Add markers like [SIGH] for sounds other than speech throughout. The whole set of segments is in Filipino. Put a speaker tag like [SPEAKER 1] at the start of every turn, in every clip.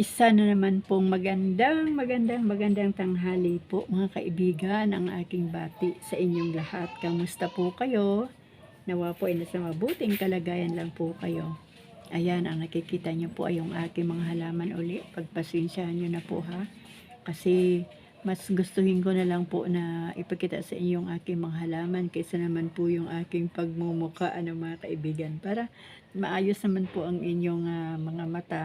[SPEAKER 1] Isa na naman pong magandang, magandang, magandang tanghali po mga kaibigan ang aking bati sa inyong lahat. Kamusta po kayo? Nawa po ay nasa mabuting kalagayan lang po kayo. Ayan, ang nakikita niyo po ay yung aking mga halaman uli. Pagpasensyahan niyo na po ha. Kasi mas gustuhin ko na lang po na ipakita sa inyo yung aking mga halaman kaysa naman po yung aking pagmumuka ano mga kaibigan. Para maayos naman po ang inyong ah, mga mata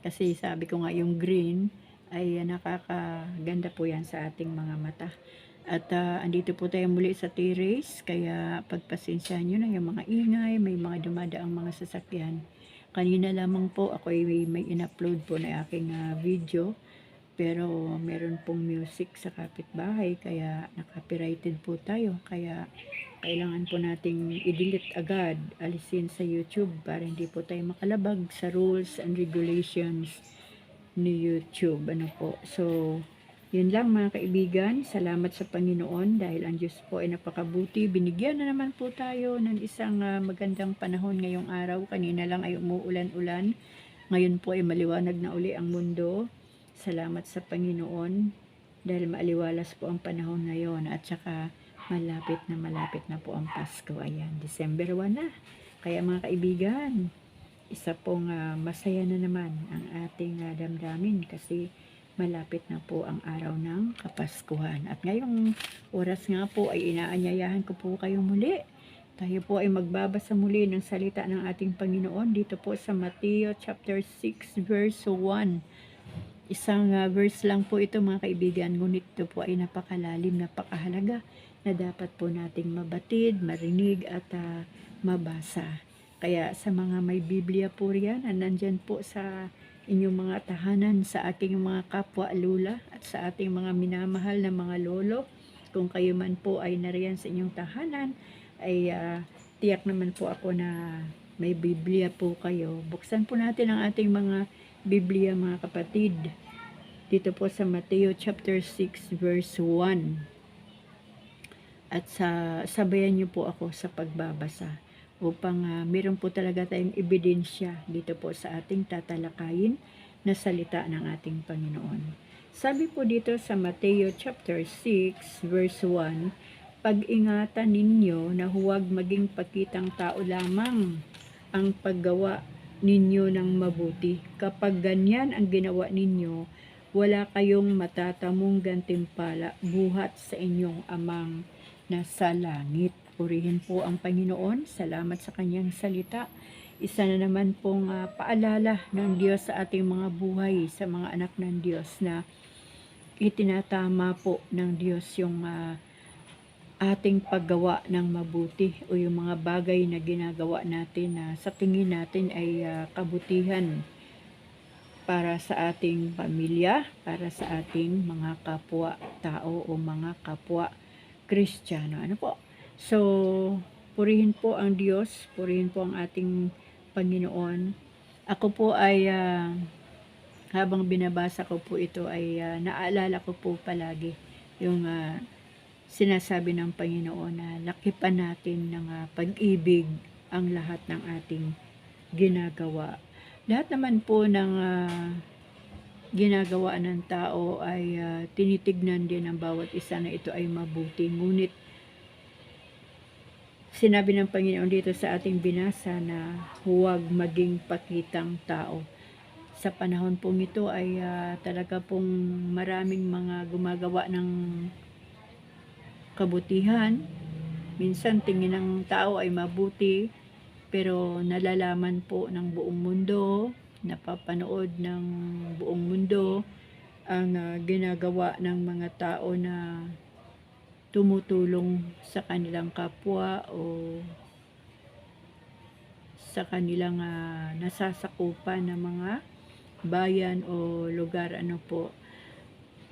[SPEAKER 1] kasi sabi ko nga yung green ay nakakaganda po yan sa ating mga mata. At ah, andito po tayo muli sa terrace kaya pagpasensyahan nyo na yung mga ingay, may mga dumadaang mga sasakyan. Kanina lamang po ako ay may, may in-upload po na aking ah, video pero meron pong music sa kapitbahay kaya na-copyrighted po tayo kaya kailangan po nating i-delete agad, alisin sa YouTube para hindi po tayo makalabag sa rules and regulations ni YouTube. Ano po. So, yun lang mga kaibigan. Salamat sa Panginoon dahil ang Diyos po ay napakabuti. Binigyan na naman po tayo ng isang ah, magandang panahon ngayong araw. Kanina lang ay umuulan-ulan. Ngayon po ay maliwanag na uli ang mundo. Salamat sa Panginoon dahil maaliwalas po ang panahon ngayon at saka malapit na malapit na po ang Pasko. Ayan, December 1 na. Kaya mga kaibigan, isa pong ah, masaya na naman ang ating ah, damdamin kasi malapit na po ang araw ng Kapaskuhan. At ngayong oras nga po ay inaanyayahan ko po kayo muli. Tayo po ay magbabasa muli ng salita ng ating Panginoon dito po sa Mateo chapter 6 verse 1. Isang ah, verse lang po ito mga kaibigan, ngunit ito po ay napakalalim, napakahalaga na dapat po nating mabatid, marinig at ah, mabasa. Kaya sa mga may Biblia po riyan, na nandyan po sa inyong mga tahanan, sa aking mga kapwa lula at sa ating mga minamahal na mga lolo, kung kayo man po ay nariyan sa inyong tahanan, ay ah, tiyak naman po ako na may Biblia po kayo. Buksan po natin ang ating mga Biblia mga kapatid. Dito po sa Mateo chapter 6 verse 1. At sa sabayan niyo po ako sa pagbabasa upang ah, meron po talaga tayong ebidensya dito po sa ating tatalakayin na salita ng ating Panginoon. Sabi po dito sa Mateo chapter 6 verse 1, Pag-ingatan ninyo na huwag maging pakitang tao lamang ang paggawa ninyo ng mabuti. Kapag ganyan ang ginawa ninyo, wala kayong matatamong gantimpala buhat sa inyong amang nasa langit. Purihin po ang Panginoon. Salamat sa kanyang salita. Isa na naman pong ah, paalala ng Diyos sa ating mga buhay, sa mga anak ng Diyos na itinatama po ng Diyos yung ah, ating paggawa ng mabuti o yung mga bagay na ginagawa natin na sa tingin natin ay ah, kabutihan para sa ating pamilya, para sa ating mga kapwa tao o mga kapwa Kristiyano. Ano po? So, purihin po ang Diyos, purihin po ang ating Panginoon. Ako po ay ah, habang binabasa ko po ito ay ah, naalala ko po palagi yung ah, sinasabi ng Panginoon na lakipan natin ng ah, pag-ibig ang lahat ng ating ginagawa. Lahat naman po ng ah, ginagawa ng tao ay ah, tinitignan din ng bawat isa na ito ay mabuti. Ngunit sinabi ng Panginoon dito sa ating binasa na huwag maging pakitang tao. Sa panahon pong ito ay ah, talaga pong maraming mga gumagawa ng kabutihan. Minsan tingin ng tao ay mabuti, pero nalalaman po ng buong mundo, napapanood ng buong mundo ang ah, ginagawa ng mga tao na tumutulong sa kanilang kapwa o sa kanilang ah, nasasakupan ng mga bayan o lugar. Ano po?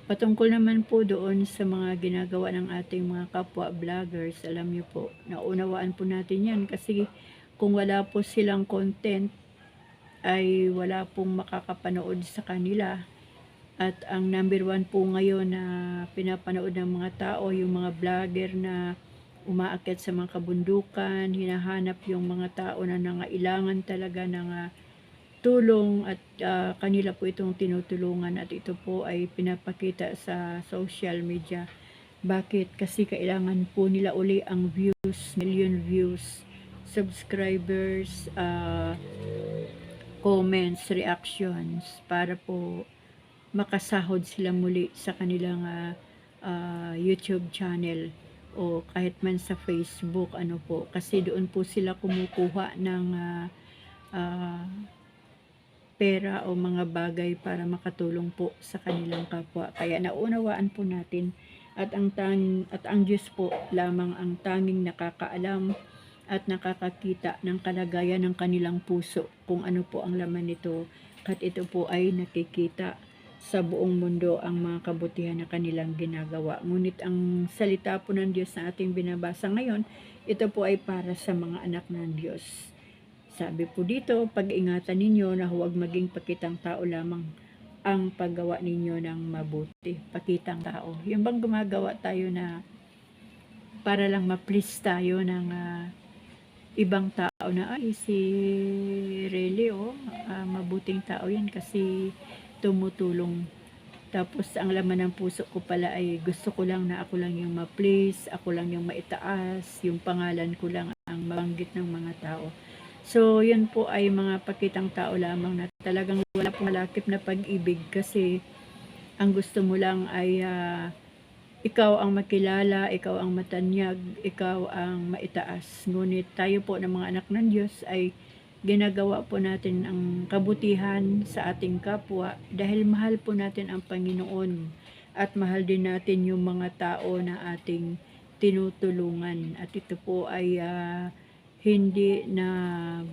[SPEAKER 1] Patungkol naman po doon sa mga ginagawa ng ating mga kapwa vloggers, alam niyo po, naunawaan po natin yan kasi kung wala po silang content ay wala pong makakapanood sa kanila. At ang number one po ngayon na pinapanood ng mga tao, yung mga vlogger na umaakyat sa mga kabundukan, hinahanap yung mga tao na nangailangan talaga ng ah, tulong at ah, kanila po itong tinutulungan at ito po ay pinapakita sa social media. Bakit? Kasi kailangan po nila uli ang views, million views, subscribers, ah, comments, reactions para po makasahod sila muli sa kanilang ah, ah, YouTube channel o kahit man sa Facebook ano po kasi doon po sila kumukuha ng ah, ah, pera o mga bagay para makatulong po sa kanilang kapwa. Kaya naunawaan po natin at ang tang at ang Diyos po lamang ang tanging nakakaalam at nakakakita ng kalagayan ng kanilang puso kung ano po ang laman nito at ito po ay nakikita sa buong mundo ang mga kabutihan na kanilang ginagawa. Ngunit ang salita po ng Diyos na ating binabasa ngayon, ito po ay para sa mga anak ng Diyos. Sabi po dito, pag-ingatan ninyo na huwag maging pakitang tao lamang ang paggawa ninyo ng mabuti. Pakitang tao. Yung bang gumagawa tayo na para lang ma-please tayo ng ah, ibang tao na ay si Rele oh, ah, mabuting tao yan kasi tumutulong. Tapos ang laman ng puso ko pala ay gusto ko lang na ako lang yung ma-please, ako lang yung maitaas, yung pangalan ko lang ang mabanggit ng mga tao. So, yun po ay mga pakitang tao lamang na talagang wala pong malakip na pag-ibig kasi ang gusto mo lang ay ah, ikaw ang makilala, ikaw ang matanyag, ikaw ang maitaas. Ngunit tayo po ng mga anak ng Diyos ay ginagawa po natin ang kabutihan sa ating kapwa dahil mahal po natin ang Panginoon at mahal din natin yung mga tao na ating tinutulungan. At ito po ay ah, hindi na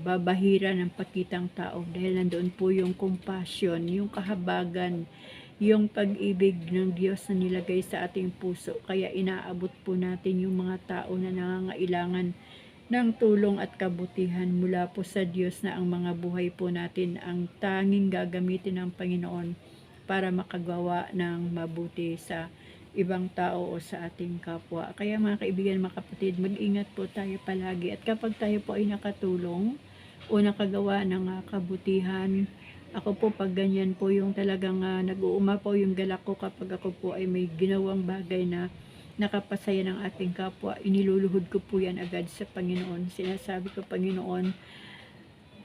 [SPEAKER 1] babahira ng pakitang tao dahil nandoon po yung compassion, yung kahabagan, yung pag-ibig ng Diyos na nilagay sa ating puso. Kaya inaabot po natin yung mga tao na nangangailangan ng tulong at kabutihan mula po sa Diyos na ang mga buhay po natin ang tanging gagamitin ng Panginoon para makagawa ng mabuti sa ibang tao o sa ating kapwa. Kaya mga kaibigan, mga kapatid, mag-ingat po tayo palagi. At kapag tayo po ay nakatulong o nakagawa ng kabutihan, ako po pag ganyan po yung talagang ah, nag-uuma po yung galak ko kapag ako po ay may ginawang bagay na nakapasaya ng ating kapwa, iniluluhod ko po yan agad sa Panginoon. Sinasabi ko, Panginoon,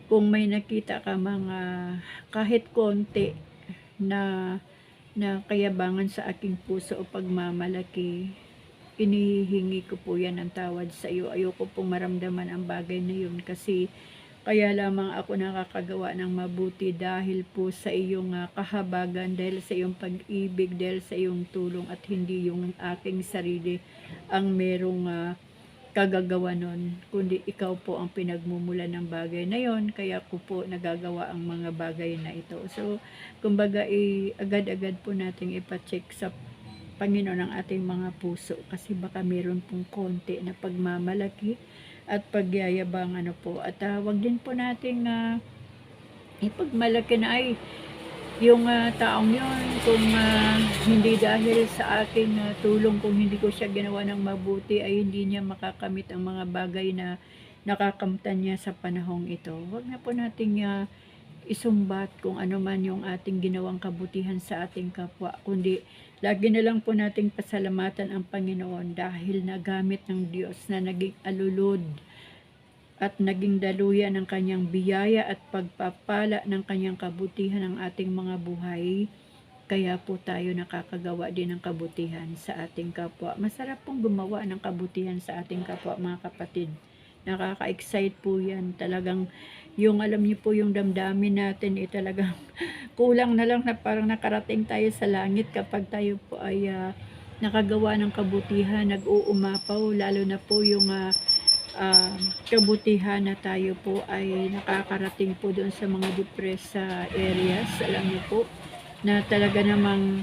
[SPEAKER 1] kung may nakita ka mga kahit konti na na kayabangan sa aking puso o pagmamalaki, inihingi ko po yan ng tawad sa iyo. Ayoko pong maramdaman ang bagay na yun kasi kaya lamang ako nakakagawa ng mabuti dahil po sa iyong ah, kahabagan, dahil sa iyong pag-ibig, dahil sa iyong tulong at hindi yung aking sarili ang merong ah, kagagawa nun, kundi ikaw po ang pinagmumula ng bagay na yon kaya ko po nagagawa ang mga bagay na ito. So, kumbaga, agad-agad po nating ipacheck sa Panginoon ang ating mga puso kasi baka meron pong konti na pagmamalaki at pagyayabang ano po. At ah, wag din po nating ah, ipagmalaki na ay yung ah, taong yon kung ah, hindi dahil sa aking ah, tulong kung hindi ko siya ginawa ng mabuti ay hindi niya makakamit ang mga bagay na nakakamtan niya sa panahong ito. Huwag na po nating ah, isumbat kung ano man yung ating ginawang kabutihan sa ating kapwa, kundi lagi na lang po nating pasalamatan ang Panginoon dahil nagamit ng Diyos na naging alulod at naging daluyan ng kanyang biyaya at pagpapala ng kanyang kabutihan ng ating mga buhay. Kaya po tayo nakakagawa din ng kabutihan sa ating kapwa. Masarap pong gumawa ng kabutihan sa ating kapwa mga kapatid. Nakaka-excite po yan. Talagang yung alam niyo po yung damdamin natin eh talagang [LAUGHS] kulang na lang na parang nakarating tayo sa langit kapag tayo po ay ah, nakagawa ng kabutihan, nag-uumapaw, lalo na po yung ah, ah, kabutihan na tayo po ay nakakarating po doon sa mga depressed ah, areas. Alam niyo po na talaga namang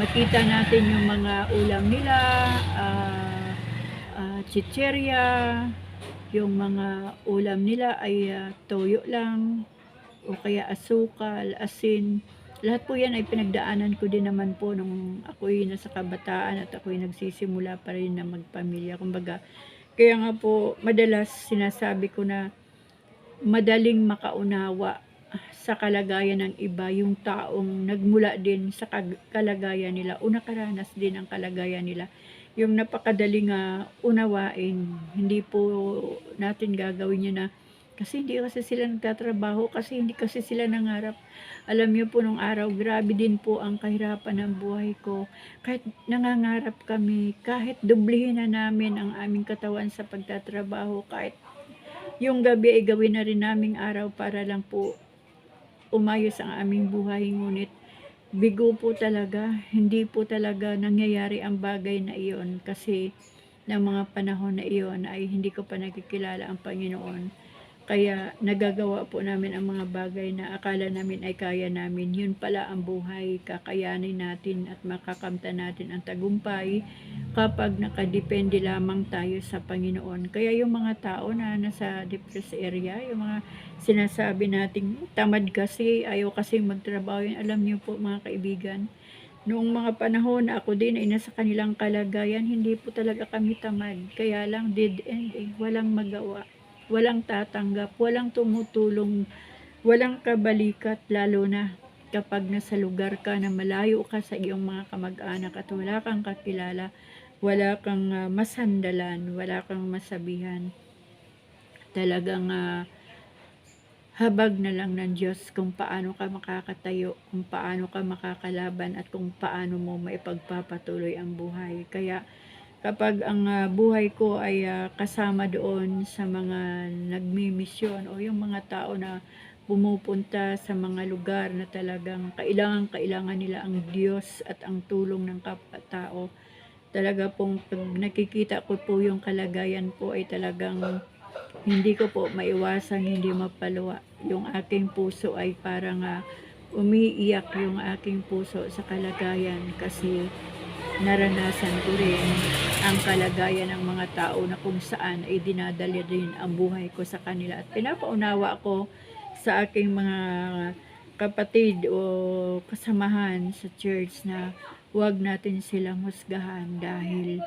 [SPEAKER 1] makita natin yung mga ulam nila, ah, ah, chicherya, yung mga ulam nila ay ah, toyo lang o kaya asukal, asin. Lahat po yan ay pinagdaanan ko din naman po nung ako'y nasa kabataan at ako'y nagsisimula pa rin na magpamilya. Kumbaga, kaya nga po, madalas sinasabi ko na madaling makaunawa sa kalagayan ng iba yung taong nagmula din sa kalagayan nila o nakaranas din ang kalagayan nila yung napakadaling nga unawain. Hindi po natin gagawin yun na kasi hindi kasi sila nagtatrabaho kasi hindi kasi sila nangarap. Alam niyo po nung araw grabe din po ang kahirapan ng buhay ko. Kahit nangangarap kami kahit dublihin na namin ang aming katawan sa pagtatrabaho kahit yung gabi ay gawin na rin naming araw para lang po umayos ang aming buhay. Ngunit bigo po talaga. Hindi po talaga nangyayari ang bagay na iyon kasi ng mga panahon na iyon ay hindi ko pa nakikilala ang Panginoon kaya nagagawa po namin ang mga bagay na akala namin ay kaya namin. Yun pala ang buhay. Kakayanin natin at makakamta natin ang tagumpay kapag nakadepende lamang tayo sa Panginoon. Kaya yung mga tao na nasa depressed area yung mga sinasabi nating tamad kasi, ayaw kasi magtrabaho yun. Alam niyo po mga kaibigan, noong mga panahon na ako din ay nasa kanilang kalagayan, hindi po talaga kami tamad. Kaya lang dead end eh, walang magawa, walang tatanggap, walang tumutulong, walang kabalikat, lalo na kapag nasa lugar ka na malayo ka sa iyong mga kamag-anak at wala kang kakilala, wala kang ah, masandalan, wala kang masabihan. Talagang ah, habag na lang ng Diyos kung paano ka makakatayo, kung paano ka makakalaban at kung paano mo maipagpapatuloy ang buhay. Kaya kapag ang ah, buhay ko ay ah, kasama doon sa mga nagmimisyon o yung mga tao na pumupunta sa mga lugar na talagang kailangan kailangan nila ang Diyos at ang tulong ng kapwa-tao. Talaga pong pag nakikita ko po yung kalagayan po ay talagang hindi ko po maiwasan hindi mapaluwa. Yung aking puso ay parang ah, umiiyak yung aking puso sa kalagayan kasi naranasan ko rin ang kalagayan ng mga tao na kung saan ay dinadala din ang buhay ko sa kanila at pinapaunawa ko sa aking mga kapatid o kasamahan sa church na huwag natin silang husgahan dahil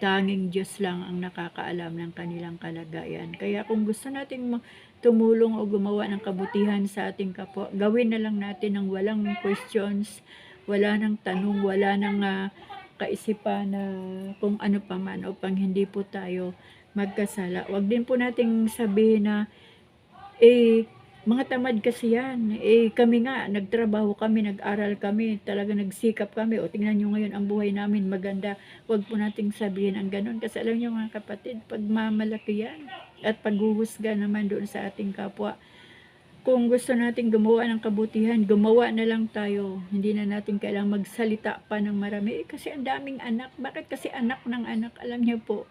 [SPEAKER 1] tanging Diyos lang ang nakakaalam ng kanilang kalagayan. Kaya kung gusto nating tumulong o gumawa ng kabutihan sa ating kapwa, gawin na lang natin ng walang questions, wala nang tanong, wala nang ah, kaisipan na kung ano pa man upang hindi po tayo magkasala. Huwag din po nating sabihin na eh mga tamad kasi yan. Eh, kami nga, nagtrabaho kami, nag-aral kami, talaga nagsikap kami. O, tingnan nyo ngayon, ang buhay namin maganda. Huwag po nating sabihin ang ganun. Kasi alam nyo mga kapatid, pagmamalaki yan. At paghuhusga naman doon sa ating kapwa. Kung gusto nating gumawa ng kabutihan, gumawa na lang tayo. Hindi na natin kailangang magsalita pa ng marami. Eh, kasi ang daming anak. Bakit kasi anak ng anak? Alam nyo po,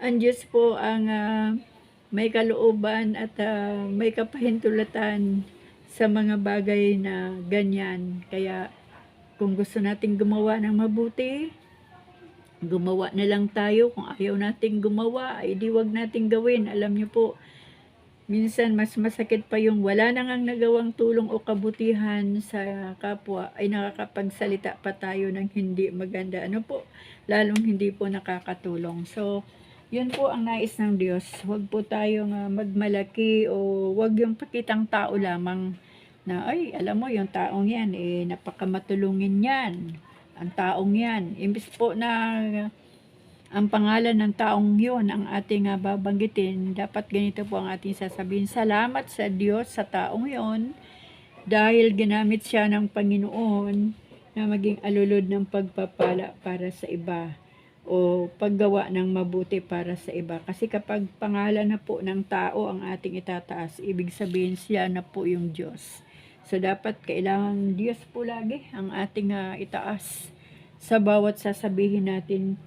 [SPEAKER 1] ang Diyos po ang... ah, may kalooban at ah, may kapahintulatan sa mga bagay na ganyan. Kaya kung gusto nating gumawa ng mabuti, gumawa na lang tayo. Kung ayaw nating gumawa, ay di wag nating gawin. Alam niyo po, minsan mas masakit pa yung wala na ngang nagawang tulong o kabutihan sa kapwa ay nakakapagsalita pa tayo ng hindi maganda. Ano po? Lalong hindi po nakakatulong. So, yun po ang nais ng Diyos. Huwag po tayong ah, magmalaki o huwag yung pakitang tao lamang na ay, alam mo, yung taong yan, eh, napakamatulungin yan. Ang taong yan. Imbis po na ah, ang pangalan ng taong yun ang ating ah, babanggitin, dapat ganito po ang ating sasabihin. Salamat sa Diyos sa taong yon dahil ginamit siya ng Panginoon na maging alulod ng pagpapala para sa iba o paggawa ng mabuti para sa iba. Kasi kapag pangalan na po ng tao ang ating itataas, ibig sabihin siya na po yung Diyos. So dapat kailangan Diyos po lagi ang ating ah, itaas sa bawat sasabihin natin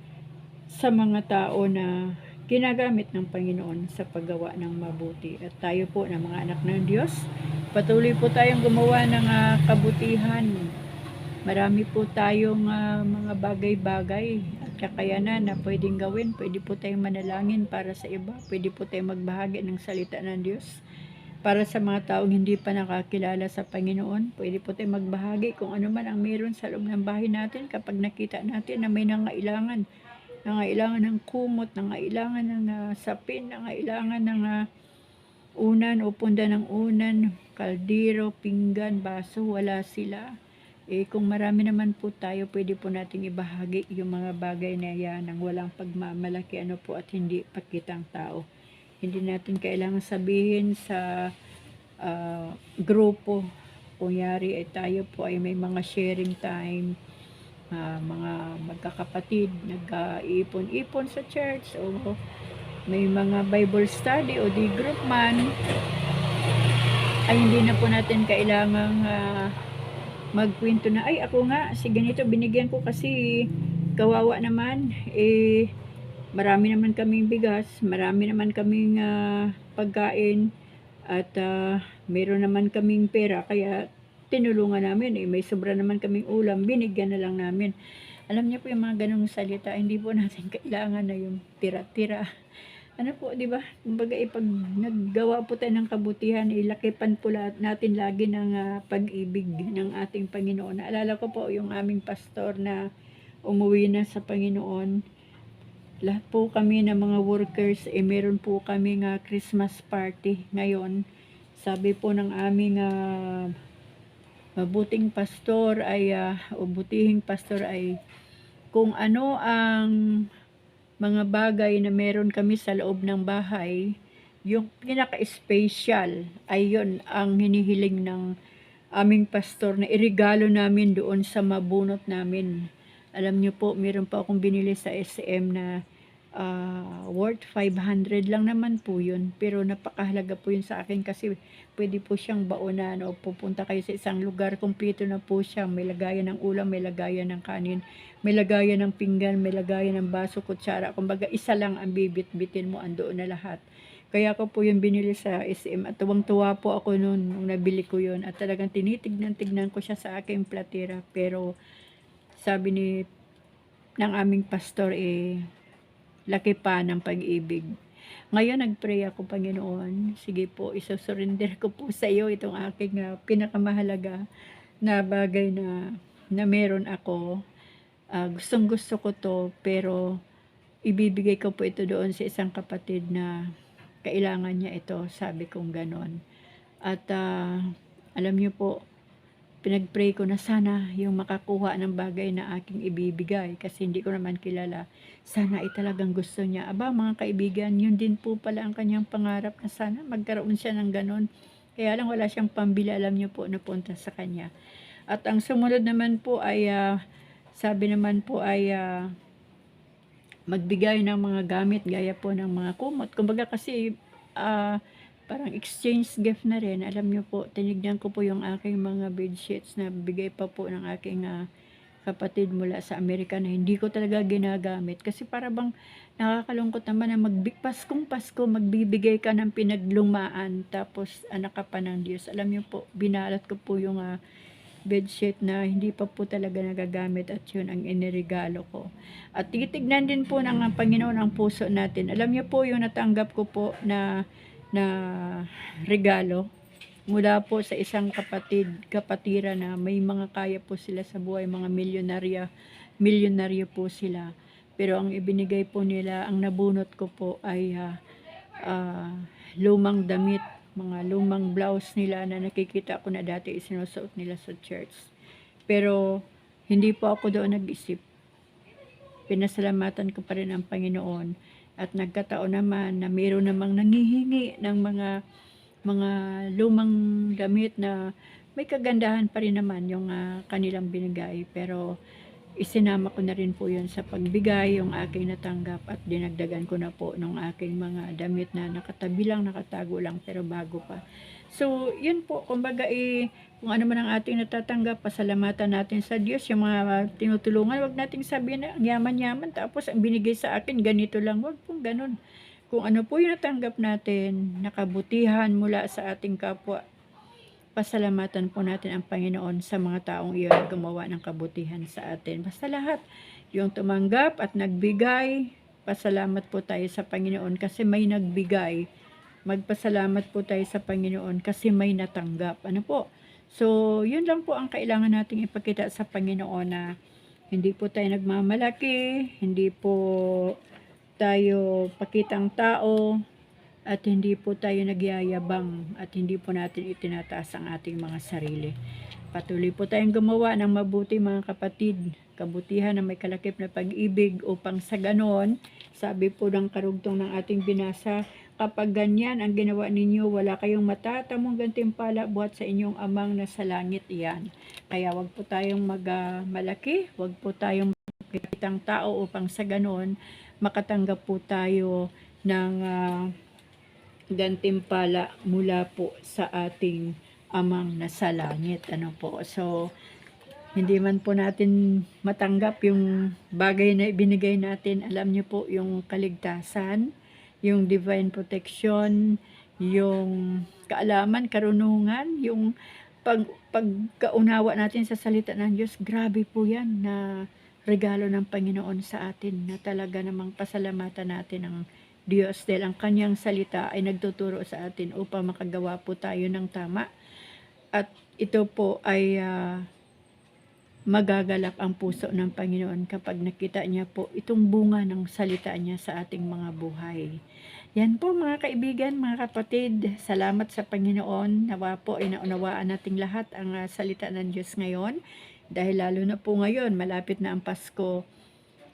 [SPEAKER 1] sa mga tao na ginagamit ng Panginoon sa paggawa ng mabuti. At tayo po na mga anak ng Diyos, patuloy po tayong gumawa ng ah, kabutihan. Marami po tayong ah, mga bagay-bagay at kakayanan na pwedeng gawin. Pwede po tayong manalangin para sa iba. Pwede po tayong magbahagi ng salita ng Diyos. Para sa mga taong hindi pa nakakilala sa Panginoon, pwede po tayong magbahagi kung ano man ang meron sa loob ng bahay natin kapag nakita natin na may nangailangan. Nangailangan ng kumot, nangailangan ng ah, sapin, nangailangan ng ah, unan o punda ng unan, kaldero, pinggan, baso, wala sila. Eh, kung marami naman po tayo, pwede po nating ibahagi yung mga bagay na yan ng walang pagmamalaki ano po at hindi pakitang tao. Hindi natin kailangan sabihin sa ah, grupo. Kunyari ay tayo po ay may mga sharing time, ah, mga magkakapatid, nag-iipon-ipon sa church o may mga Bible study o di group man, ay hindi na po natin kailangang ah, magkwento na, ay ako nga, si ganito binigyan ko kasi kawawa naman, eh marami naman kaming bigas, marami naman kaming ah, pagkain, at ah, meron naman kaming pera, kaya tinulungan namin, eh may sobra naman kaming ulam, binigyan na lang namin. Alam niyo po yung mga ganong salita, hindi po natin [LAUGHS] kailangan na yung tira-tira. Ano po, di ba? Kumbaga, eh, pag naggawa po tayo ng kabutihan, ilakipan po lahat natin lagi ng ah, pag-ibig ng ating Panginoon. Naalala ko po yung aming pastor na umuwi na sa Panginoon. Lahat po kami ng mga workers, eh meron po kami nga Christmas party ngayon. Sabi po ng aming ah, mabuting pastor ay, ah, o butihing pastor ay, kung ano ang mga bagay na meron kami sa loob ng bahay, yung pinaka-special ay yun ang hinihiling ng aming pastor na irigalo namin doon sa mabunot namin. Alam niyo po, meron pa akong binili sa SM na ah, worth 500 lang naman po yun. Pero napakahalaga po yun sa akin kasi pwede po siyang baonan o pupunta kayo sa isang lugar, kumpleto na po siya. May lagayan ng ulam, may lagayan ng kanin, may lagayan ng pinggan, may lagayan ng baso, kutsara. Kumbaga, isa lang ang bibit-bitin mo, andoon na lahat. Kaya ko po yung binili sa SM at tuwang-tuwa po ako noon nung nabili ko yun at talagang tinitignan-tignan ko siya sa aking platira. Pero sabi ni ng aming pastor eh, laki pa ng pag-ibig. Ngayon, nag-pray ako, Panginoon. Sige po, isusurrender ko po sa iyo itong aking ah, pinakamahalaga na bagay na, na meron ako. Ah, gustong gusto ko to, pero ibibigay ko po ito doon sa isang kapatid na kailangan niya ito. Sabi kong ganon. At ah, alam niyo po, pinag-pray ko na sana yung makakuha ng bagay na aking ibibigay kasi hindi ko naman kilala. Sana ay talagang gusto niya. Aba mga kaibigan, yun din po pala ang kanyang pangarap na sana magkaroon siya ng ganon. Kaya lang wala siyang pambili, alam niyo po, napunta sa kanya. At ang sumunod naman po ay, ah, sabi naman po ay, ah, magbigay ng mga gamit gaya po ng mga kumot. Kumbaga kasi ah, parang exchange gift na rin. Alam niyo po, tinignan ko po yung aking mga bed sheets na bigay pa po ng aking ah, kapatid mula sa Amerika na hindi ko talaga ginagamit. Kasi para bang nakakalungkot naman na magbig Paskong Pasko, magbibigay ka ng pinaglumaan tapos anak ka pa ng Diyos. Alam niyo po, binalat ko po yung ah, bedsheet na hindi pa po talaga nagagamit at yun ang iniregalo ko. At titignan din po ng ang Panginoon ang puso natin. Alam niyo po yung natanggap ko po na na regalo mula po sa isang kapatid, kapatira na may mga kaya po sila sa buhay, mga milyonarya, milyonaryo po sila. Pero ang ibinigay po nila, ang nabunot ko po ay ah, ah, lumang damit, mga lumang blouse nila na nakikita ko na dati isinusuot nila sa church. Pero hindi po ako doon nag-isip. Pinasalamatan ko pa rin ang Panginoon at nagkataon naman na mayroon namang nangihingi ng mga mga lumang damit na may kagandahan pa rin naman yung ah, kanilang binigay pero isinama ko na rin po yun sa pagbigay yung aking natanggap at dinagdagan ko na po ng aking mga damit na nakatabi lang, nakatago lang pero bago pa. So, yun po, kumbaga eh, kung ano man ang ating natatanggap, pasalamatan natin sa Diyos, yung mga tinutulungan, wag nating sabihin na yaman-yaman, tapos ang binigay sa akin, ganito lang, wag pong ganun. Kung ano po yung natanggap natin, nakabutihan mula sa ating kapwa, pasalamatan po natin ang Panginoon sa mga taong iyon gumawa ng kabutihan sa atin. Basta lahat, yung tumanggap at nagbigay, pasalamat po tayo sa Panginoon kasi may nagbigay. Magpasalamat po tayo sa Panginoon kasi may natanggap. Ano po? So, yun lang po ang kailangan nating ipakita sa Panginoon na hindi po tayo nagmamalaki, hindi po tayo pakitang tao, at hindi po tayo nagyayabang at hindi po natin itinataas ang ating mga sarili. Patuloy po tayong gumawa ng mabuti mga kapatid, kabutihan na may kalakip na pag-ibig upang sa ganon, sabi po ng karugtong ng ating binasa, kapag ganyan ang ginawa ninyo, wala kayong matatamong gantimpala buhat sa inyong amang nasa langit iyan. Kaya wag po tayong mag, ah, malaki, wag po tayong kitang tao upang sa ganon, makatanggap po tayo ng ah, gantimpala mula po sa ating amang nasa langit. Ano po. So, hindi man po natin matanggap yung bagay na ibinigay natin. Alam niyo po yung kaligtasan, yung divine protection, yung kaalaman, karunungan, yung pag, pagkaunawa natin sa salita ng Diyos. Grabe po yan na regalo ng Panginoon sa atin na talaga namang pasalamatan natin ang Diyos dahil ang kanyang salita ay nagtuturo sa atin upang makagawa po tayo ng tama. At ito po ay ah, magagalap ang puso ng Panginoon kapag nakita niya po itong bunga ng salita niya sa ating mga buhay. Yan po mga kaibigan, mga kapatid, salamat sa Panginoon. Nawa po ay naunawaan nating lahat ang ah, salita ng Diyos ngayon. Dahil lalo na po ngayon, malapit na ang Pasko,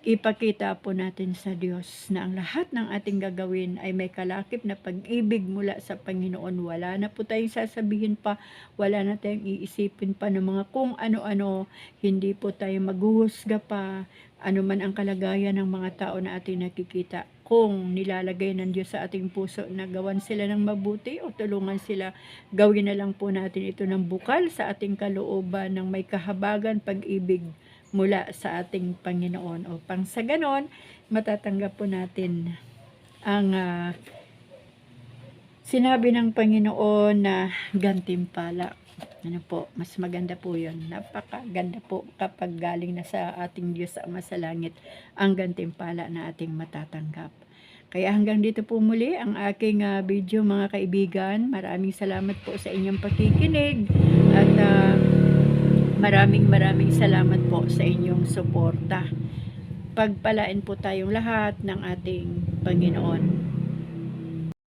[SPEAKER 1] ipakita po natin sa Diyos na ang lahat ng ating gagawin ay may kalakip na pag-ibig mula sa Panginoon. Wala na po tayong sasabihin pa, wala na tayong iisipin pa ng mga kung ano-ano, hindi po tayo maghuhusga pa, ano man ang kalagayan ng mga tao na ating nakikita. Kung nilalagay ng Diyos sa ating puso na gawan sila ng mabuti o tulungan sila, gawin na lang po natin ito ng bukal sa ating kalooban ng may kahabagan pag-ibig mula sa ating Panginoon. O pang sa ganon, matatanggap po natin ang ah, sinabi ng Panginoon na gantimpala. Ano po, mas maganda po yun. Napakaganda po kapag galing na sa ating Diyos Ama sa Langit ang gantimpala na ating matatanggap. Kaya hanggang dito po muli ang aking ah, video mga kaibigan. Maraming salamat po sa inyong pakikinig at ah, maraming maraming salamat po sa inyong suporta. Pagpalain po tayong lahat ng ating Panginoon.